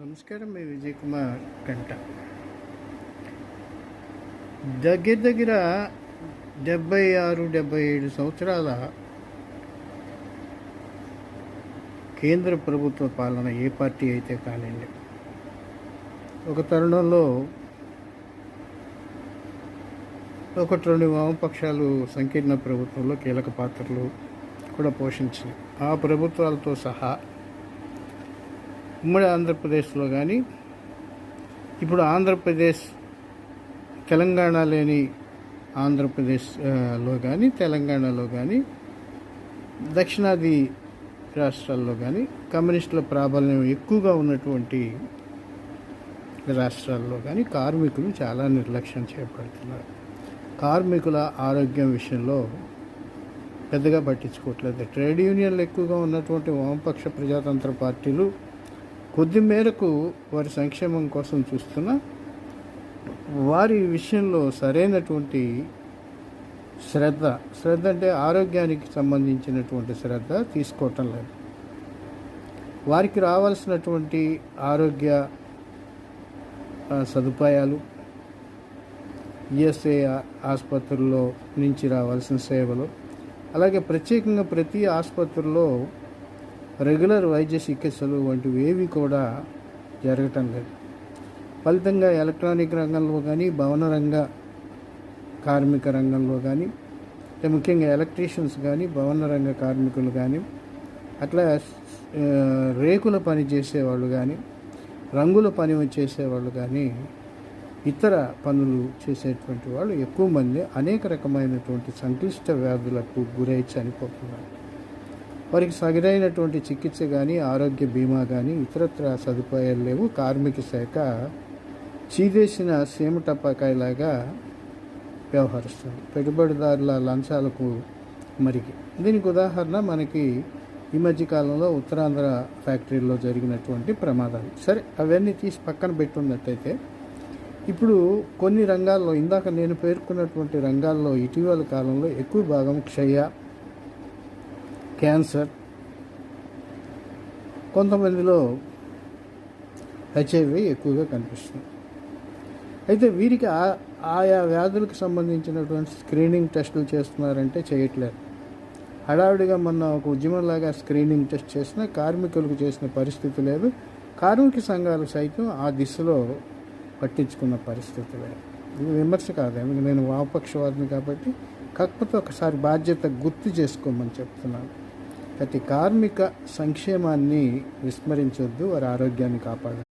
నమస్కారం మీ విజయ్ కుమార్ కంట దగ్గర దగ్గర డెబ్బై ఆరు డెబ్బై ఏడు సంవత్సరాల కేంద్ర ప్రభుత్వ పాలన ఏ పార్టీ అయితే కానివ్వండి ఒక తరుణంలో ఒకటి రెండు వామపక్షాలు సంకీర్ణ ప్రభుత్వంలో కీలక పాత్రలు కూడా పోషించాయి ఆ ప్రభుత్వాలతో సహా ఉమ్మడి ఆంధ్రప్రదేశ్లో కానీ ఇప్పుడు ఆంధ్రప్రదేశ్ తెలంగాణ లేని ఆంధ్రప్రదేశ్లో కానీ తెలంగాణలో కానీ దక్షిణాది రాష్ట్రాల్లో కానీ కమ్యూనిస్టుల ప్రాబల్యం ఎక్కువగా ఉన్నటువంటి రాష్ట్రాల్లో కానీ కార్మికులు చాలా నిర్లక్ష్యం చేపడుతున్నారు. కార్మికుల ఆరోగ్యం విషయంలో పెద్దగా పట్టించుకోవట్లేదు. ట్రేడ్ యూనియన్లు ఎక్కువగా ఉన్నటువంటి వామపక్ష ప్రజాతంత్ర పార్టీలు కొద్ది మేరకు వారి సంక్షేమం కోసం చూస్తున్నా వారి విషయంలో సరైనటువంటి శ్రద్ధ శ్రద్ధ అంటే ఆరోగ్యానికి సంబంధించినటువంటి శ్రద్ధ తీసుకోవటం లేదు. వారికి రావాల్సినటువంటి ఆరోగ్య సదుపాయాలు ఈఎస్ఐ ఆసుపత్రుల్లో నుంచి రావాల్సిన సేవలు అలాగే ప్రత్యేకంగా ప్రతి ఆసుపత్రిలో రెగ్యులర్ వైద్య చికిత్సలు వంటివి ఏవి కూడా జరగటం లేదు. ఫలితంగా ఎలక్ట్రానిక్ రంగంలో కానీ భవన రంగ కార్మిక రంగంలో కానీ అంటే ముఖ్యంగా ఎలక్ట్రీషియన్స్ కానీ భవన రంగ కార్మికులు కానీ అట్లా రేకుల పని చేసేవాళ్ళు కానీ రంగుల పని చేసేవాళ్ళు కానీ ఇతర పనులు చేసేటువంటి వాళ్ళు ఎక్కువ మంది అనేక రకమైనటువంటి సంక్లిష్ట వ్యాధులకు గురై చనిపోతున్నారు. వారికి సగరైనటువంటి చికిత్స కానీ ఆరోగ్య బీమా కానీ ఇతరత్ర సదుపాయాలు లేవు. కార్మిక శాఖ చీదేసిన సీమటప్పకాయలాగా వ్యవహరిస్తుంది. పెట్టుబడిదారుల లంచాలకు మరికి దీనికి ఉదాహరణ మనకి ఈ మధ్య కాలంలో ఉత్తరాంధ్ర ఫ్యాక్టరీలో జరిగినటువంటి ప్రమాదాలు. సరే అవన్నీ తీసి పక్కన పెట్టున్నట్టయితే ఇప్పుడు కొన్ని రంగాల్లో ఇందాక నేను పేర్కొన్నటువంటి రంగాల్లో ఇటీవల కాలంలో ఎక్కువ భాగం క్షయ క్యాన్సర్. కొంతమందిలో హెచ్ఐవి ఎక్కువగా కనిపిస్తుంది. అయితే వీరికి ఆ- ఆయా వ్యాధులకు సంబంధించినటువంటి స్క్రీనింగ్ టెస్టులు చేస్తున్నారంటే చేయట్లేదు. హడావిడిగా మొన్న ఒక ఉద్యమంలాగా స్క్రీనింగ్ టెస్ట్ చేసిన కార్మికులకు చేసిన పరిస్థితి లేదు. కార్మిక సంఘాలు సైతం ఆ దిశలో పట్టించుకున్న పరిస్థితి లేదు. ఇది విమర్శ కాదు. నేను వామపక్షవాదిని కాబట్టి కాకపోతే ఒకసారి బాధ్యత గుర్తు చేసుకోమని చెప్తున్నాను. ప్రతి కార్మిక సంక్షేమాన్ని విస్మరించొద్దు వారి ఆరోగ్యాన్ని కాపాడాలి